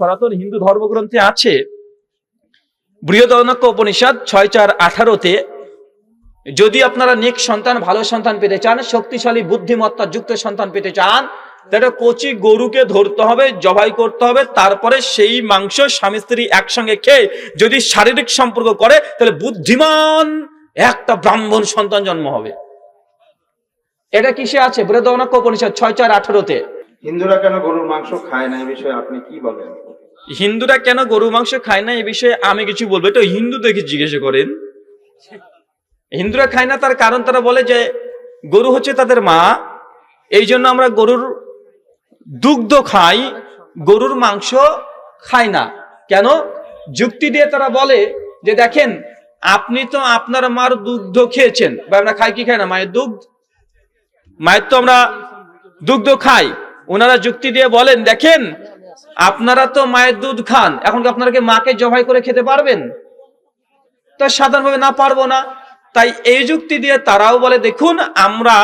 সনাতন হিন্দু ধর্মগ্রন্থে আছে। বৃহদনক্য উপনিষদ ছয় চার আঠারোতে, যদি আপনারা নেক সন্তান, ভালো সন্তান পেতে চান, শক্তিশালী, বুদ্ধিমত্তা, যুক্ত সন্তান পেতে চান, তাহলে কচি গরুকে ধরতে হবে, জবাই করতে হবে, তারপরে সেই মাংস স্বামী স্ত্রী একসঙ্গে খেয়ে যদি শারীরিক সম্পর্ক করে, তাহলে বুদ্ধিমান একটা ব্রাহ্মণ সন্তান জন্ম হবে। এটা কিসে আছে? বৃহদনক্য উপনিষদ ছয় চার আঠারোতে। হিন্দুরা কেন গরুর মাংস খায় না এই বিষয়ে আপনি কি বলেন? হিন্দুরা কেন গরু মাংস খায় না, এ বিষয়ে আমি কিছু বলব। এটা হিন্দুদেরকে জিজ্ঞাসা করেন। হিন্দুরা খায় না, তার কারণ তারা বলে যে, গরু হচ্ছে তাদের মা, এই জন্য আমরা গরুর দুগ্ধ খাই, গরুর মাংস খাই না। কেন? যুক্তি দিয়ে তারা বলে যে, দেখেন, আপনি তো আপনার মার দুগ্ধ খেয়েছেন, বা আমরা খাই কি খাই না, মায়ের দুগ্ধ? মায়ের তো আমরা দুগ্ধ খাই। ওনারা যুক্তি দিয়ে বলেন, দেখেন আপনারা তো মায়ের দুধ খান, এখন কি আপনারা কি মাকে জবাই করে খেতে পারবেন? তা সাধারণভাবে না পারব না। তাই এই যুক্তি দিয়ে তারাও বলে, দেখুন, আমরা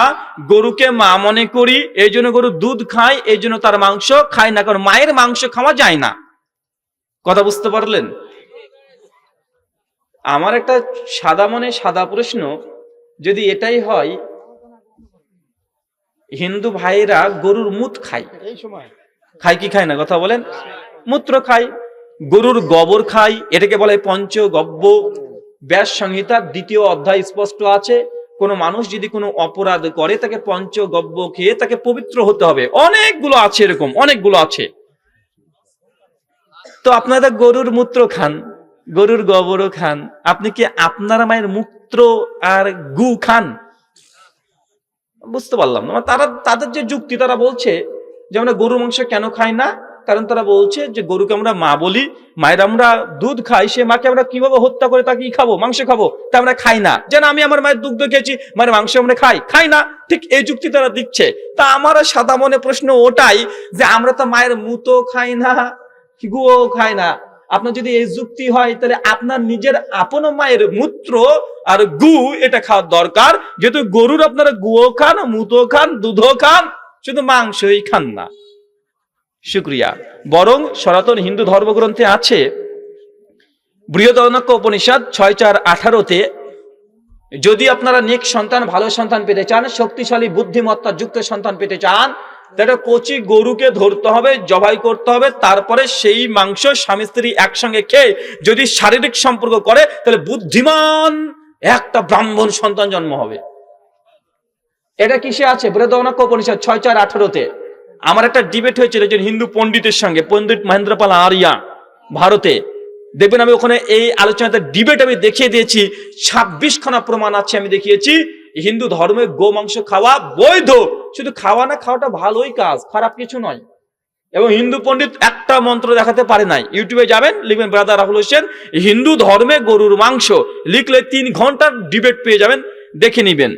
গরুকে মা মনে করি, এই জন্য গরু দুধ খায়, এই জন্য তার মাংস খায় না, কারণ মায়ের মাংস খাওয়া যায় না। কথা বুঝতে পারলেন? আমার একটা সাদা মনে সাদা প্রশ্ন, যদি এটাই হয়, হিন্দু ভাইরা গরুর মুত খায়। খায় কি খায় না? কথা বলেন। মূত্র খায়, গরুর গোবর খায়, এটাকে বলে পঞ্চ গব্য ব্যাস সংহিতার দ্বিতীয় অধ্যায় স্পষ্ট আছে। কোন মানুষ যদি কোনো অপরাধ করে, তাকে পঞ্চগব্য খেয়ে তাকে পবিত্র হতে হবে। অনেকগুলো আছে এরকম, অনেকগুলো আছে। তো আপনারা গরুর মূত্র খান, গরুর গোবরও খান। আপনি কি আপনার মায়ের মূত্র আর গু খান? বুঝতে পারলাম না। মানে তারা, তাদের যে যুক্তি তারা বলছে যে আমরা গরুর মাংস কেন খাই না? কারণ তারা বলছে যে গরুকে আমরা মা বলি, মায়ের আমরা দুধ খাই, সে মাকে আমরা কীভাবে হত্যা করে তাকে খাব, মাংস খাব? তা আমরা খাই না। যেন আমি আমার মায়ের দুগ্ধ খেয়েছি, মায়ের মাংস আমরা খাই। খাই না। ঠিক এই যুক্তি তারা দিচ্ছে। তা আমার সাদা মনে প্রশ্ন ওটাই যে আমরা তো মায়ের মুতো খাই না গুও খাই না। আপনার যদি এই যুক্তি হয়, তাহলে আপনার নিজের আপন মায়ের মূত্র আর গু এটা খাওয়ার দরকার। যেহেতু গরুর আপনারা গুও খান, মুতো খান, দুধও খান শুধু মাংসই খান না। শুক্রিয়া। বরং সনাতন হিন্দু ধর্মগ্রন্থে আছে বৃহদনক্য উপনিষদ ছয় চার আঠারোতে, যদি আপনারা নেক সন্তান, ভালো সন্তান পেতে চান, শক্তিশালী, বুদ্ধিমত্তা, যুক্ত সন্তান পেতে চান, তাহলে কচি গরুকে ধরতে হবে, জবাই করতে হবে, তারপরে সেই মাংস স্বামী স্ত্রী একসঙ্গে খেয়ে যদি শারীরিক সম্পর্ক করে, তাহলে বুদ্ধিমান একটা ব্রাহ্মণ সন্তান জন্ম হবে। এটা কিসে আছে? বৃহদনক্য উপনিষদ ছয় চার আঠারোতে। আমার একটা ডিবেট হয়েছিল একজন হিন্দু পণ্ডিতের সঙ্গে, পণ্ডিত মহেন্দ্রপাল আরিয়া, ভারতে। দেখবেন আমি ওখানে এই আলোচনাতে ডিবেট আমি দেখিয়ে দিয়েছি ছাব্বিশ খানা প্রমাণ আছে আমি দেখিয়েছি। হিন্দু ধর্মে গো, মাংস খাওয়া বৈধ। শুধু খাওয়া না, খাওয়াটা ভালোই কাজ, খারাপ কিছু নয়। এবং হিন্দু পণ্ডিত একটা মন্ত্র দেখাতে পারে নাই। ইউটিউবে যাবেন, লিখবেন ব্রাদার রাহুল হোসেন, হিন্দু ধর্মে গরুর মাংস। লিখলে তিন ঘণ্টার ডিবেট পেয়ে যাবেন, দেখে নিবেন।